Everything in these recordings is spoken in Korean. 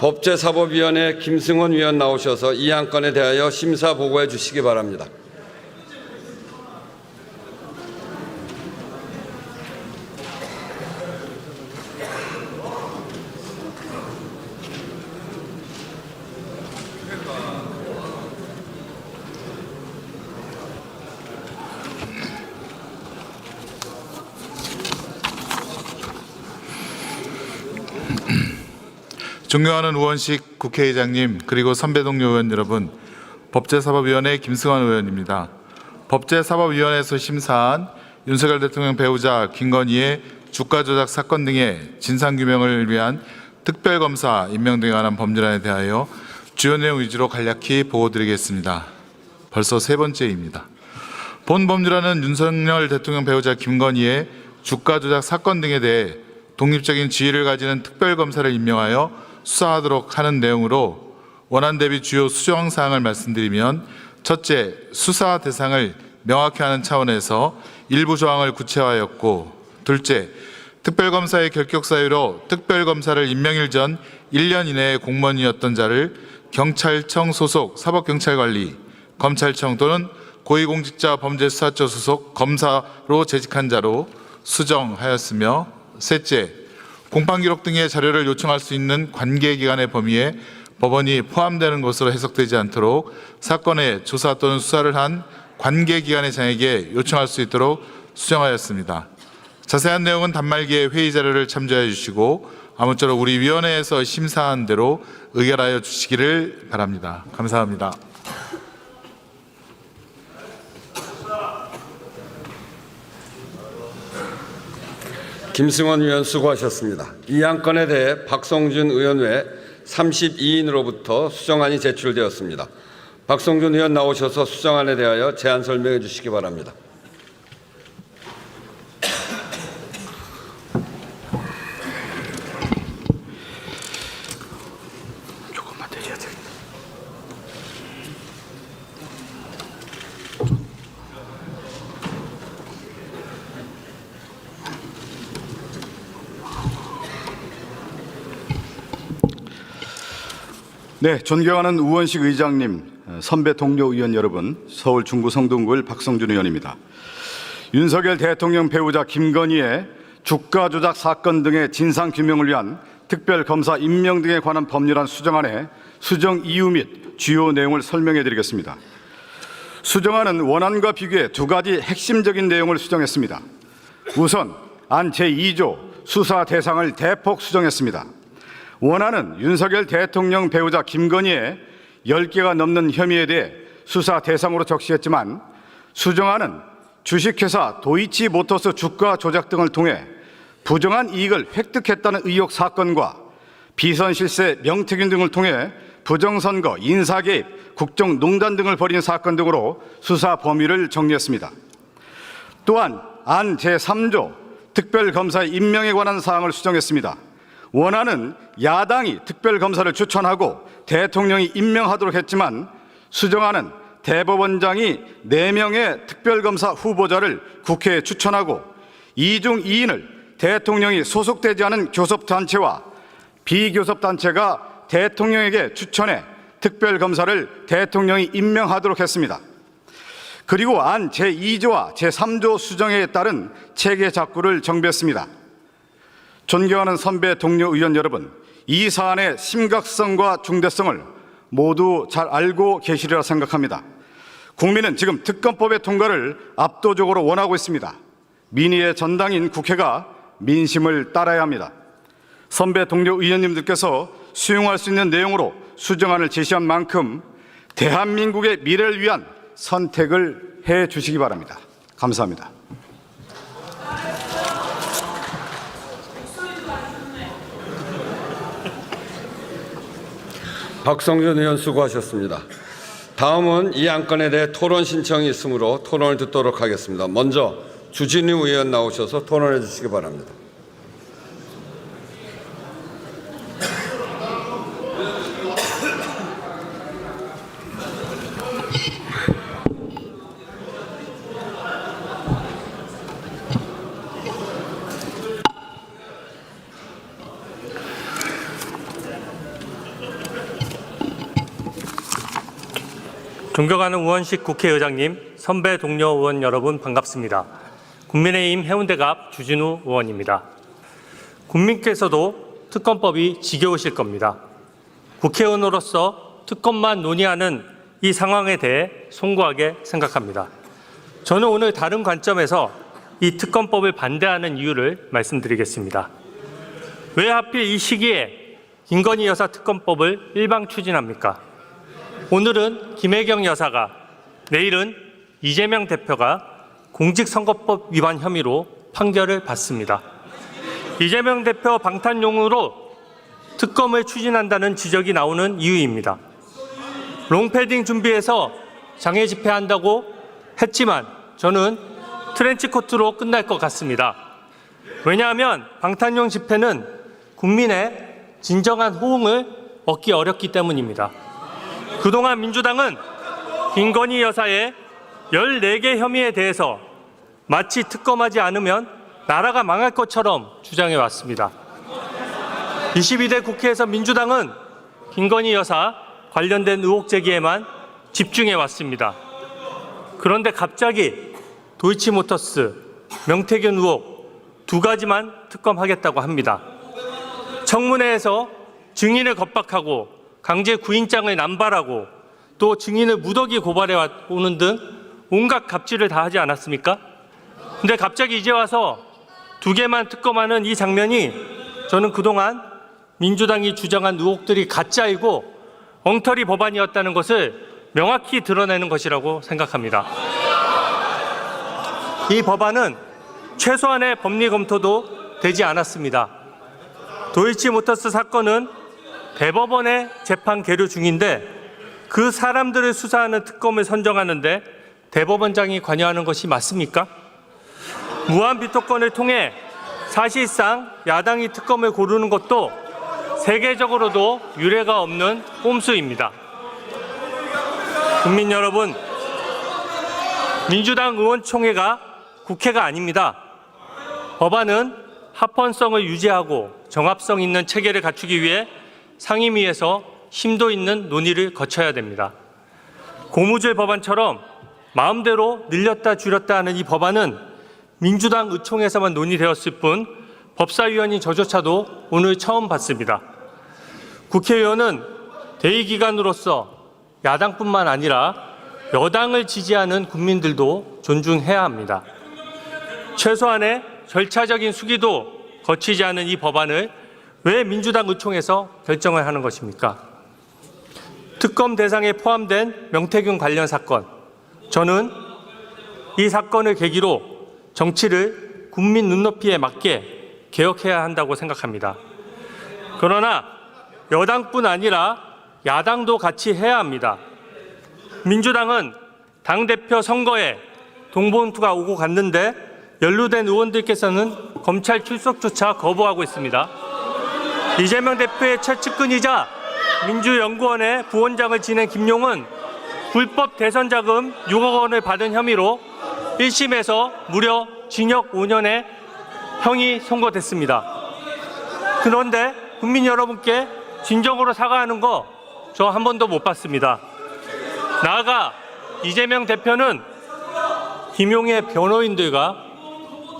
법제사법위원회 김승원 위원 나오셔서 이 안건에 대하여 심사 보고해 주시기 바랍니다. 존경하는 우원식 국회의장님 그리고 선배 동료 의원 여러분 법제사법위원회 김승환 의원입니다. 법제사법위원회에서 심사한 윤석열 대통령 배우자 김건희의 주가 조작 사건 등의 진상 규명을 위한 특별검사 임명 등에 관한 법률안에 대하여 주요 내용 위주로 간략히 보고드리겠습니다. 벌써 세 번째입니다. 본 법률안은 윤석열 대통령 배우자 김건희의 주가 조작 사건 등에 대해 독립적인 지위를 가지는 특별검사를 임명하여 수사하도록 하는 내용으로 원안 대비 주요 수정 사항을 말씀드리면 첫째, 수사 대상을 명확히 하는 차원에서 일부 조항을 구체화하였고 둘째, 특별검사의 결격 사유로 특별검사를 임명일 전 1년 이내에 공무원이었던 자를 경찰청 소속 사법경찰관리, 검찰청 또는 고위공직자 범죄수사처 소속 검사로 재직한 자로 수정하였으며 셋째, 공판 기록 등의 자료를 요청할 수 있는 관계 기관의 범위에 법원이 포함되는 것으로 해석되지 않도록 사건의 조사 또는 수사를 한 관계 기관의 장에게 요청할 수 있도록 수정하였습니다. 자세한 내용은 단말기의 회의 자료를 참조해 주시고 아무쪼록 우리 위원회에서 심사한 대로 의결하여 주시기를 바랍니다. 감사합니다. 김승원 위원 수고하셨습니다. 이 안건에 대해 박성준 의원 외 32인으로부터 수정안이 제출되었습니다. 박성준 의원 나오셔서 수정안에 대하여 제안 설명해 주시기 바랍니다. 네, 존경하는 우원식 의장님, 선배 동료 의원 여러분, 서울 중구 성동구의 박성준 의원입니다. 윤석열 대통령 배우자 김건희의 주가 조작 사건 등의 진상 규명을 위한 특별 검사 임명 등에 관한 법률안 수정안의 수정 이유 및 주요 내용을 설명해 드리겠습니다. 수정안은 원안과 비교해 두 가지 핵심적인 내용을 수정했습니다. 우선 안 제2조 수사 대상을 대폭 수정했습니다. 원안은 윤석열 대통령 배우자 김건희의 10개가 넘는 혐의에 대해 수사 대상으로 적시했지만 수정안은 주식회사 도이치 모터스 주가 조작 등을 통해 부정한 이익을 획득했다는 의혹 사건과 비선 실세 명태균 등을 통해 부정선거, 인사개입, 국정농단 등을 벌인 사건 등으로 수사 범위를 정리했습니다. 또한 안 제3조 특별검사 임명에 관한 사항을 수정했습니다. 원안은 야당이 특별검사를 추천하고 대통령이 임명하도록 했지만 수정안은 대법원장이 4명의 특별검사 후보자를 국회에 추천하고 이중 2인을 대통령이 소속되지 않은 교섭단체와 비교섭단체가 대통령에게 추천해 특별검사를 대통령이 임명하도록 했습니다. 그리고 안 제2조와 제3조 수정에 따른 체계 작구를 정비했습니다. 존경하는 선배 동료 의원 여러분, 이 사안의 심각성과 중대성을 모두 잘 알고 계시리라 생각합니다. 국민은 지금 특검법의 통과를 압도적으로 원하고 있습니다. 민의의 전당인 국회가 민심을 따라야 합니다. 선배 동료 의원님들께서 수용할 수 있는 내용으로 수정안을 제시한 만큼 대한민국의 미래를 위한 선택을 해 주시기 바랍니다. 감사합니다. 박성준 의원 수고하셨습니다. 다음은 이 안건에 대해 토론 신청이 있으므로 토론을 듣도록 하겠습니다. 먼저 주진우 의원 나오셔서 토론해 주시기 바랍니다. 존경하는 우원식 국회의장님, 선배 동료 의원 여러분 반갑습니다. 국민의힘 해운대갑 주진우 의원입니다. 국민께서도 특검법이 지겨우실 겁니다. 국회의원으로서 특검만 논의하는 이 상황에 대해 송구하게 생각합니다. 저는 오늘 다른 관점에서 이 특검법을 반대하는 이유를 말씀드리겠습니다. 왜 하필 이 시기에 김건희 여사 특검법을 일방 추진합니까? 오늘은 김혜경 여사가 내일은 이재명 대표가 공직선거법 위반 혐의로 판결을 받습니다. 이재명 대표 방탄용으로 특검을 추진한다는 지적이 나오는 이유입니다. 롱패딩 준비해서 장애 집회한다고 했지만 저는 트렌치코트로 끝날 것 같습니다. 왜냐하면 방탄용 집회는 국민의 진정한 호응을 얻기 어렵기 때문입니다. 그동안 민주당은 김건희 여사의 14개 혐의에 대해서 마치 특검하지 않으면 나라가 망할 것처럼 주장해 왔습니다. 22대 국회에서 민주당은 김건희 여사 관련된 의혹 제기에만 집중해 왔습니다. 그런데 갑자기 도이치모터스, 명태균 의혹 두 가지만 특검하겠다고 합니다. 청문회에서 증인을 겁박하고 강제 구인장을 남발하고 또 증인을 무더기 고발해 오는 등 온갖 갑질을 다 하지 않았습니까? 근데 갑자기 이제 와서 두 개만 특검하는 이 장면이 저는 그동안 민주당이 주장한 의혹들이 가짜이고 엉터리 법안이었다는 것을 명확히 드러내는 것이라고 생각합니다. 이 법안은 최소한의 법리 검토도 되지 않았습니다. 도이치모터스 사건은 대법원의 재판 계류 중인데 그 사람들을 수사하는 특검을 선정하는데 대법원장이 관여하는 것이 맞습니까? 무한 비토권을 통해 사실상 야당이 특검을 고르는 것도 세계적으로도 유례가 없는 꼼수입니다. 국민 여러분, 민주당 의원총회가 국회가 아닙니다. 법안은 합헌성을 유지하고 정합성 있는 체계를 갖추기 위해 상임위에서 심도 있는 논의를 거쳐야 됩니다. 고무줄 법안처럼 마음대로 늘렸다 줄였다 하는 이 법안은 민주당 의총에서만 논의되었을 뿐 법사위원인 저조차도 오늘 처음 봤습니다. 국회의원은 대의기관으로서 야당뿐만 아니라 여당을 지지하는 국민들도 존중해야 합니다. 최소한의 절차적인 수기도 거치지 않은 이 법안을 왜 민주당 의총에서 결정을 하는 것입니까? 특검 대상에 포함된 명태균 관련 사건. 저는 이 사건을 계기로 정치를 국민 눈높이에 맞게 개혁해야 한다고 생각합니다. 그러나 여당뿐 아니라 야당도 같이 해야 합니다. 민주당은 당대표 선거에 동본투가 오고 갔는데 연루된 의원들께서는 검찰 출석조차 거부하고 있습니다. 이재명 대표의 최측근이자 민주연구원의 부원장을 지낸 김용은 불법 대선 자금 6억 원을 받은 혐의로 1심에서 무려 징역 5년의 형이 선고됐습니다. 그런데 국민 여러분께 진정으로 사과하는 거 저 한 번도 못 봤습니다. 나아가 이재명 대표는 김용의 변호인들과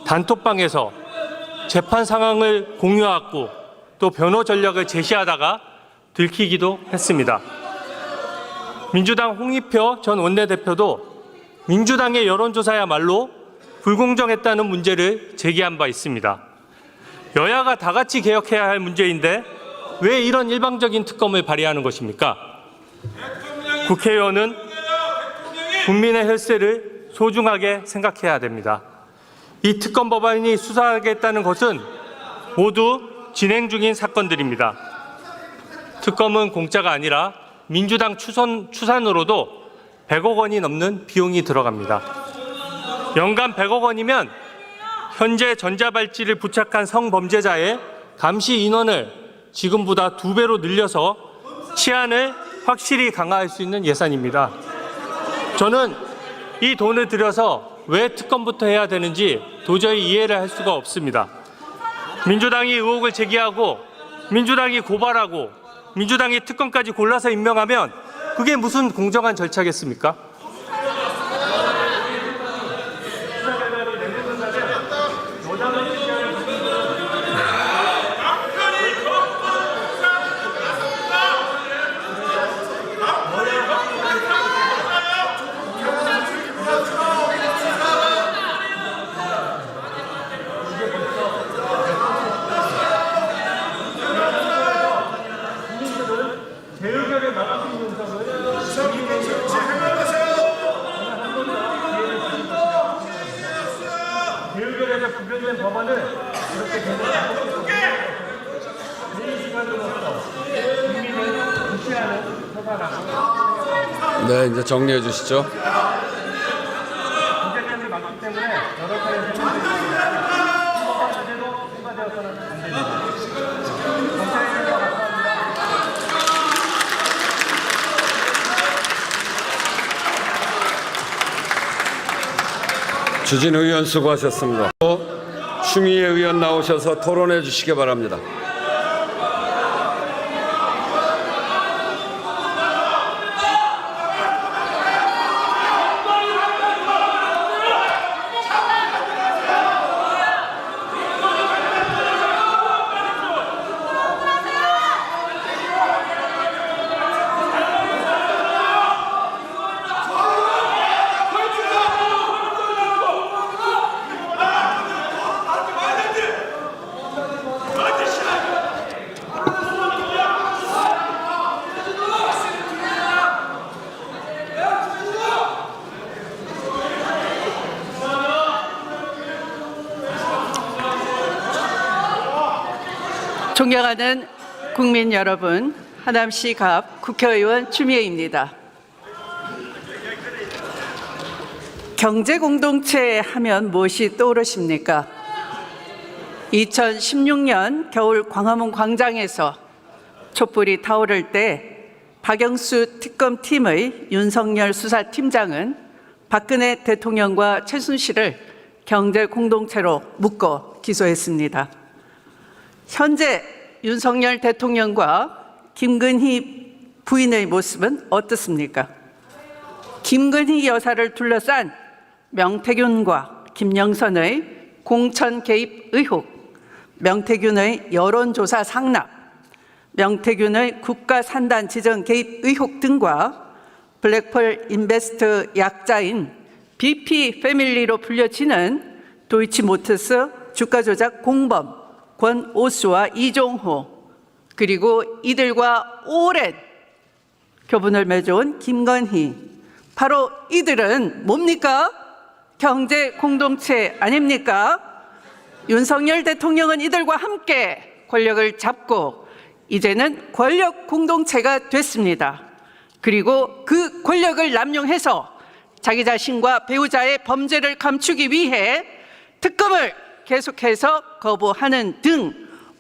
단톡방에서 재판 상황을 공유하고 또 변호 전략을 제시하다가 들키기도 했습니다. 민주당 홍익표 전 원내대표도 민주당의 여론조사야말로 불공정했다는 문제를 제기한 바 있습니다. 여야가 다 같이 개혁해야 할 문제인데 왜 이런 일방적인 특검을 발의하는 것입니까? 국회의원은 국민의 혈세를 소중하게 생각해야 됩니다. 이 특검 법안이 수사하겠다는 것은 모두 진행 중인 사건들입니다. 특검은 공짜가 아니라 민주당 추선, 추산으로도 100억 원이 넘는 비용이 들어갑니다. 연간 100억 원이면 현재 전자발찌를 부착한 성범죄자의 감시 인원을 지금보다 두 배로 늘려서 치안을 확실히 강화할 수 있는 예산입니다. 저는 이 돈을 들여서 왜 특검부터 해야 되는지 도저히 이해를 할 수가 없습니다. 민주당이 의혹을 제기하고 민주당이 고발하고 민주당이 특검까지 골라서 임명하면 그게 무슨 공정한 절차겠습니까? 네, 이제 정리해 주시죠. 주진 의원 수고하셨습니다. 추미애 의원 나오셔서 토론해 주시기 바랍니다. 존경하는 국민 여러분, 하남시 갑 국회의원 추미애입니다. 경제 공동체 하면 무엇이 떠오르십니까? 2016년 겨울 광화문 광장에서 촛불이 타오를 때 박영수 특검팀의 윤석열 수사팀장은 박근혜 대통령과 최순실을 경제 공동체로 묶어 기소했습니다. 현재 윤석열 대통령과 김근희 부인의 모습은 어떻습니까? 김근희 여사를 둘러싼 명태균과 김영선의 공천 개입 의혹, 명태균의 여론조사 상납, 명태균의 국가 산단 지정 개입 의혹 등과 블랙펄 인베스트 약자인 BP 패밀리로 불려지는 도이치모터스 주가 조작 공범 권오수와 이종호 그리고 이들과 오랜 교분을 맺어온 김건희 바로 이들은 뭡니까? 경제 공동체 아닙니까? 윤석열 대통령은 이들과 함께 권력을 잡고 이제는 권력 공동체가 됐습니다. 그리고 그 권력을 남용해서 자기 자신과 배우자의 범죄를 감추기 위해 특검을 계속해서 거부하는 등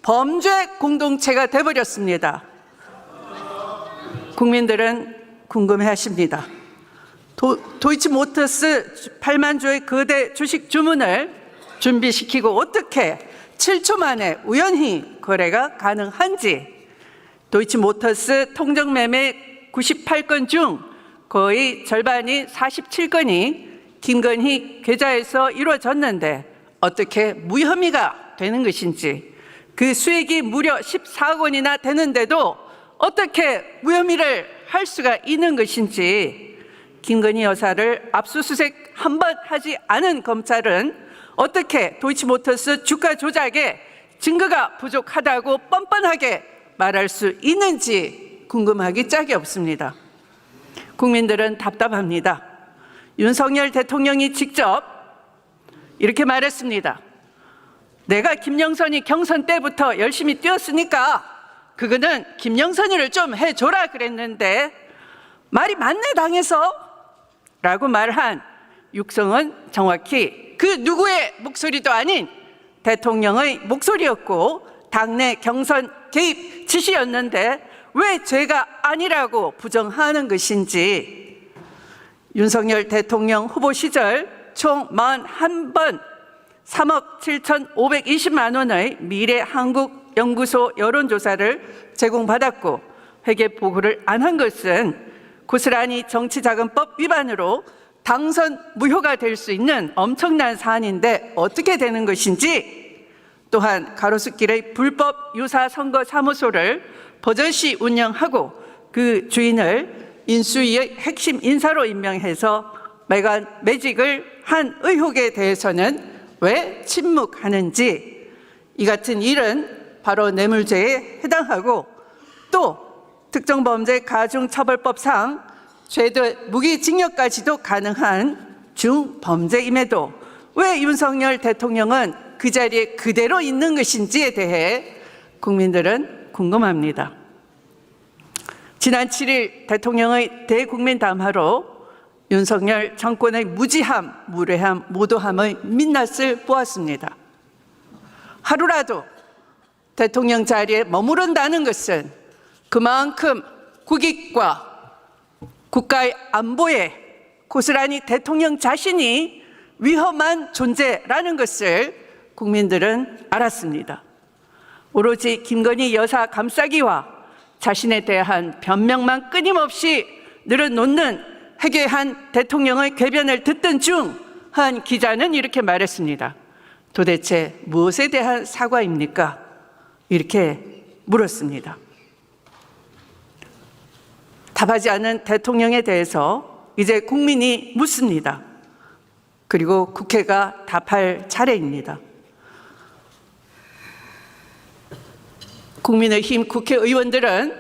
범죄 공동체가 돼버렸습니다. 국민들은 궁금해 하십니다. 도, 도이치모터스 8만 주의 거대 주식 주문을 준비시키고 어떻게 7초 만에 우연히 거래가 가능한지 도이치모터스 통정매매 98건 중 거의 절반이 47건이 김건희 계좌에서 이루어졌는데 어떻게 무혐의가 되는 것인지 그 수익이 무려 14억 원이나 되는데도 어떻게 무혐의를 할 수가 있는 것인지 김건희 여사를 압수수색 한 번 하지 않은 검찰은 어떻게 도이치모터스 주가 조작에 증거가 부족하다고 뻔뻔하게 말할 수 있는지 궁금하기 짝이 없습니다. 국민들은 답답합니다. 윤석열 대통령이 직접 이렇게 말했습니다. 내가 김영선이 경선 때부터 열심히 뛰었으니까 그거는 김영선이를 좀 해줘라 그랬는데 말이 맞네 당해서 라고 말한 육성은 정확히 그 누구의 목소리도 아닌 대통령의 목소리였고 당내 경선 개입 지시였는데 왜 죄가 아니라고 부정하는 것인지 윤석열 대통령 후보 시절 총 41번 3억 7,520만 원의 미래 한국 연구소 여론조사를 제공받았고 회계 보고를 안 한 것은 고스란히 정치자금법 위반으로 당선 무효가 될 수 있는 엄청난 사안인데 어떻게 되는 것인지 또한 가로수길의 불법 유사 선거 사무소를 버젓이 운영하고 그 주인을 인수위의 핵심 인사로 임명해서 매직을 한 의혹에 대해서는 왜 침묵하는지 이 같은 일은 바로 뇌물죄에 해당하고 또 특정범죄 가중처벌법상 최대 무기징역까지도 가능한 중범죄임에도 왜 윤석열 대통령은 그 자리에 그대로 있는 것인지에 대해 국민들은 궁금합니다. 지난 7일 대통령의 대국민 담화로 윤석열 정권의 무지함, 무례함, 무도함의 민낯을 보았습니다. 하루라도 대통령 자리에 머무른다는 것은 그만큼 국익과 국가의 안보에 고스란히 대통령 자신이 위험한 존재라는 것을 국민들은 알았습니다. 오로지 김건희 여사 감싸기와 자신에 대한 변명만 끊임없이 늘어놓는 해괴한 대통령의 궤변을 듣던 중 한 기자는 이렇게 말했습니다. 도대체 무엇에 대한 사과입니까? 이렇게 물었습니다. 답하지 않은 대통령에 대해서 이제 국민이 묻습니다. 그리고 국회가 답할 차례입니다. 국민의힘 국회의원들은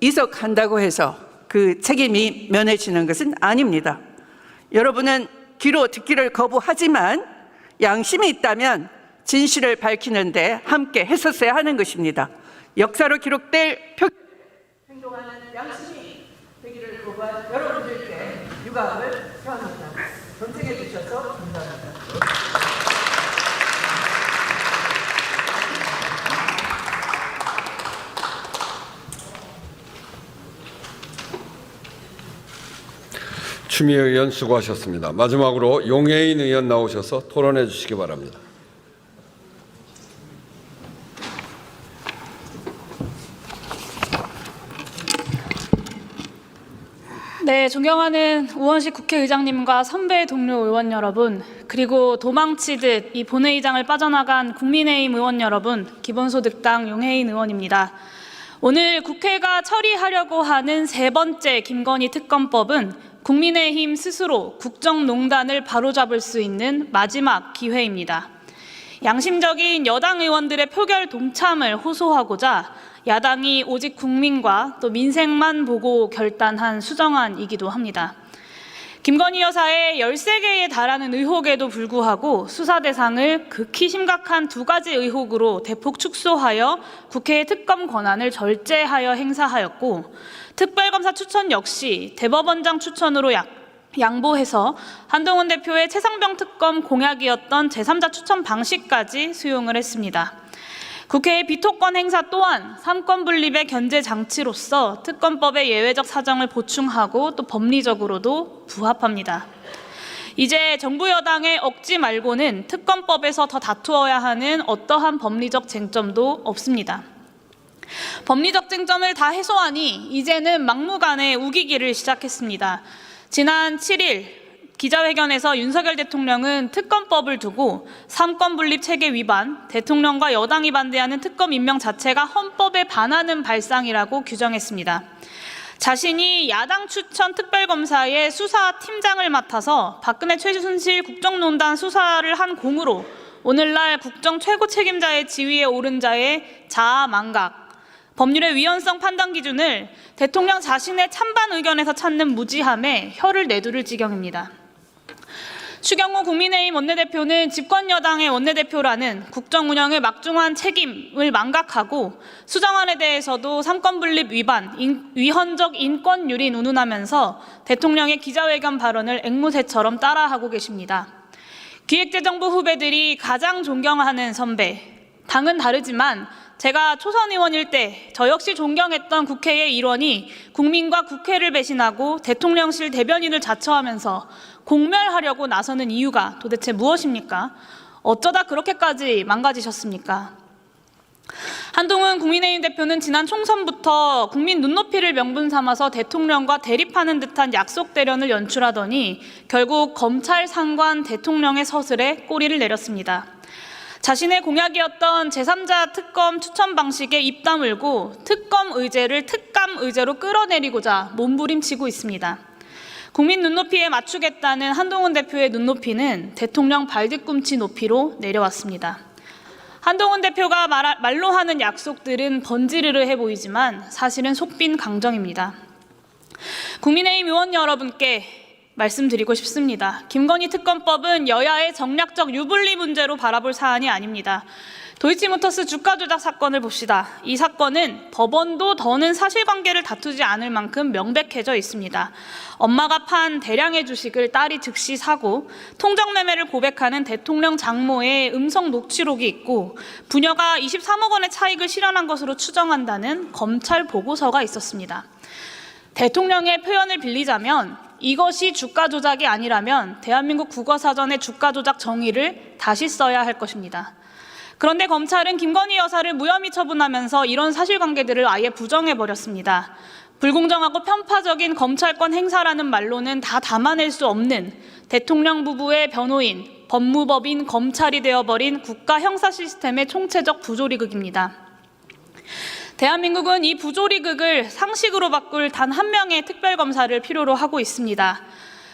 이석한다고 해서 그 책임이 면해지는 것은 아닙니다. 여러분은 귀로 듣기를 거부하지만 양심이 있다면 진실을 밝히는데 함께 했었어야 하는 것입니다. 역사로 기록될 표 행동하는 양심이 되기를 거부한 여러분들께 유감을 표합니다. 존중해 주셔서 감사합니다. 추미애 의원 수고하셨습니다. 마지막으로 용해인 의원 나오셔서 토론해 주시기 바랍니다. 네, 존경하는 우원식 국회의장님과 선배 동료 의원 여러분, 그리고 도망치듯 이 본회의장을 빠져나간 국민의힘 의원 여러분, 기본소득당 용해인 의원입니다. 오늘 국회가 처리하려고 하는 세 번째 김건희 특검법은 국민의힘 스스로 국정농단을 바로잡을 수 있는 마지막 기회입니다. 양심적인 여당 의원들의 표결 동참을 호소하고자 야당이 오직 국민과 또 민생만 보고 결단한 수정안이기도 합니다. 김건희 여사의 13개에 달하는 의혹에도 불구하고 수사 대상을 극히 심각한 두 가지 의혹으로 대폭 축소하여 국회의 특검 권한을 절제하여 행사하였고 특별검사 추천 역시 대법원장 추천으로 약, 양보해서 한동훈 대표의 최상병 특검 공약이었던 제3자 추천 방식까지 수용을 했습니다. 국회의 비토권 행사 또한 삼권 분립의 견제 장치로서 특검법의 예외적 사정을 보충하고 또 법리적으로도 부합합니다. 이제 정부 여당의 억지 말고는 특검법에서 더 다투어야 하는 어떠한 법리적 쟁점도 없습니다. 법리적 쟁점을 다 해소하니 이제는 막무가내 우기기를 시작했습니다. 지난 7일 기자회견에서 윤석열 대통령은 특검법을 두고 삼권 분립 체계 위반, 대통령과 여당이 반대하는 특검 임명 자체가 헌법에 반하는 발상이라고 규정했습니다. 자신이 야당 추천 특별검사의 수사팀장을 맡아서 박근혜 최순실 국정농단 수사를 한 공으로 오늘날 국정 최고 책임자의 지위에 오른 자의 자아 망각, 법률의 위헌성 판단 기준을 대통령 자신의 찬반 의견에서 찾는 무지함에 혀를 내두를 지경입니다. 추경호 국민의힘 원내대표는 집권 여당의 원내대표라는 국정 운영의 막중한 책임을 망각하고 수정안에 대해서도 삼권 분립 위반, 인, 위헌적 인권 유린 운운하면서 대통령의 기자회견 발언을 앵무새처럼 따라하고 계십니다. 기획재정부 후배들이 가장 존경하는 선배, 당은 다르지만 제가 초선 의원일 때 저 역시 존경했던 국회의 일원이 국민과 국회를 배신하고 대통령실 대변인을 자처하면서 공멸하려고 나서는 이유가 도대체 무엇입니까? 어쩌다 그렇게까지 망가지셨습니까? 한동훈 국민의힘 대표는 지난 총선부터 국민 눈높이를 명분 삼아서 대통령과 대립하는 듯한 약속 대련을 연출하더니 결국 검찰 상관 대통령의 서슬에 꼬리를 내렸습니다. 자신의 공약이었던 제3자 특검 추천 방식에 입 다물고 특검 의제를 특감 의제로 끌어내리고자 몸부림치고 있습니다. 국민 눈높이에 맞추겠다는 한동훈 대표의 눈높이는 대통령 발뒤꿈치 높이로 내려왔습니다. 한동훈 대표가 말, 말로 하는 약속들은 번지르르해 보이지만 사실은 속빈 강정입니다. 국민의힘 의원 여러분께 말씀드리고 싶습니다. 김건희 특검법은 여야의 정략적 유불리 문제로 바라볼 사안이 아닙니다. 도이치모터스 주가 조작 사건을 봅시다. 이 사건은 법원도 더는 사실관계를 다투지 않을 만큼 명백해져 있습니다. 엄마가 판 대량의 주식을 딸이 즉시 사고 통정매매를 고백하는 대통령 장모의 음성 녹취록이 있고 부녀가 23억 원의 차익을 실현한 것으로 추정한다는 검찰 보고서가 있었습니다. 대통령의 표현을 빌리자면 이것이 주가 조작이 아니라면 대한민국 국어사전의 주가 조작 정의를 다시 써야 할 것입니다. 그런데 검찰은 김건희 여사를 무혐의 처분하면서 이런 사실관계들을 아예 부정해 버렸습니다. 불공정하고 편파적인 검찰권 행사라는 말로는 다 담아낼 수 없는 대통령 부부의 변호인, 법무법인, 검찰이 되어버린 국가 형사 시스템의 총체적 부조리극입니다. 대한민국은 이 부조리극을 상식으로 바꿀 단 한 명의 특별검사를 필요로 하고 있습니다.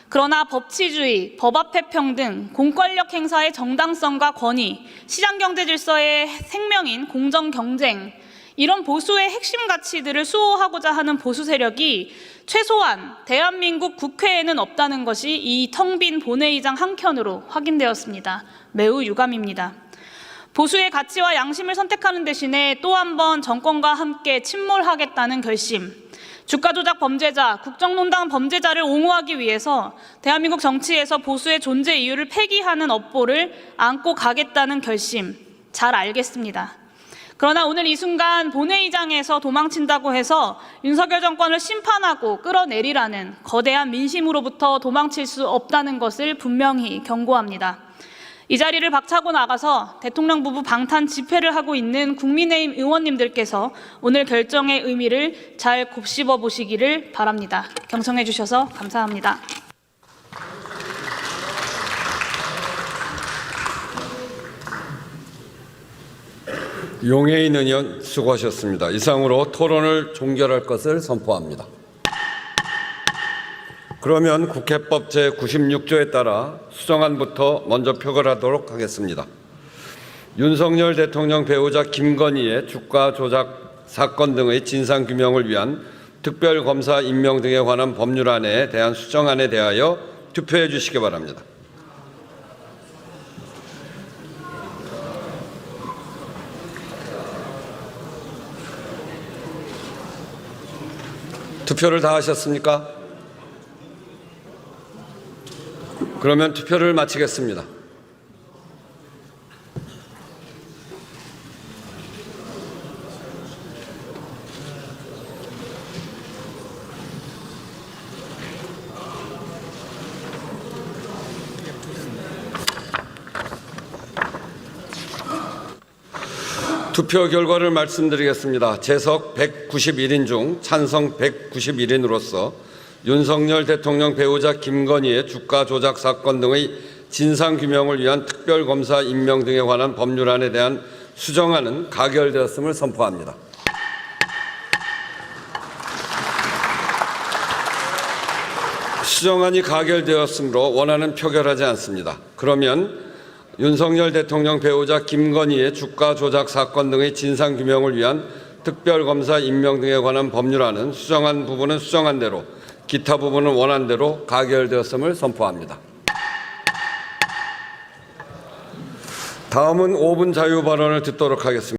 그러나 법치주의, 법 앞의 평등, 공권력 행사의 정당성과 권위, 시장 경제 질서의 생명인 공정 경쟁, 이런 보수의 핵심 가치들을 수호하고자 하는 보수 세력이 최소한 대한민국 국회에는 없다는 것이 이 텅 빈 본회의장 한켠으로 확인되었습니다. 매우 유감입니다. 보수의 가치와 양심을 선택하는 대신에 또 한 번 정권과 함께 침몰하겠다는 결심, 주가 조작 범죄자, 국정농단 범죄자를 옹호하기 위해서 대한민국 정치에서 보수의 존재 이유를 폐기하는 업보를 안고 가겠다는 결심, 잘 알겠습니다. 그러나 오늘 이 순간 본회의장에서 도망친다고 해서 윤석열 정권을 심판하고 끌어내리라는 거대한 민심으로부터 도망칠 수 없다는 것을 분명히 경고합니다. 이 자리를 박차고 나가서 대통령 부부 방탄 집회를 하고 있는 국민의힘 의원님들께서 오늘 결정의 의미를 잘 곱씹어 보시기를 바랍니다. 경청해 주셔서 감사합니다. 용해인 의원 수고하셨습니다. 이상으로 토론을 종결할 것을 선포합니다. 그러면 국회법 제96조에 따라 수정안부터 먼저 표결하도록 하겠습니다. 윤석열 대통령 배우자 김건희의 주가 조작 사건 등의 진상 규명을 위한 특별검사 임명 등에 관한 법률안에 대한 수정안에 대하여 투표해 주시기 바랍니다. 투표를 다 하셨습니까? 그러면 투표를 마치겠습니다. 투표 결과를 말씀드리겠습니다. 재석 191인 중 찬성 191인으로서 윤석열 대통령 배우자 김건희의 주가 조작 사건 등의 진상 규명을 위한 특별 검사 임명 등에 관한 법률안에 대한 수정안은 가결되었음을 선포합니다. 수정안이 가결되었으므로 원안은 표결하지 않습니다. 그러면 윤석열 대통령 배우자 김건희의 주가 조작 사건 등의 진상 규명을 위한 특별검사 임명 등에 관한 법률안은 수정한 부분은 수정한 대로 기타 부분은 원안대로 가결되었음을 선포합니다. 다음은 5분 자유 발언을 듣도록 하겠습니다.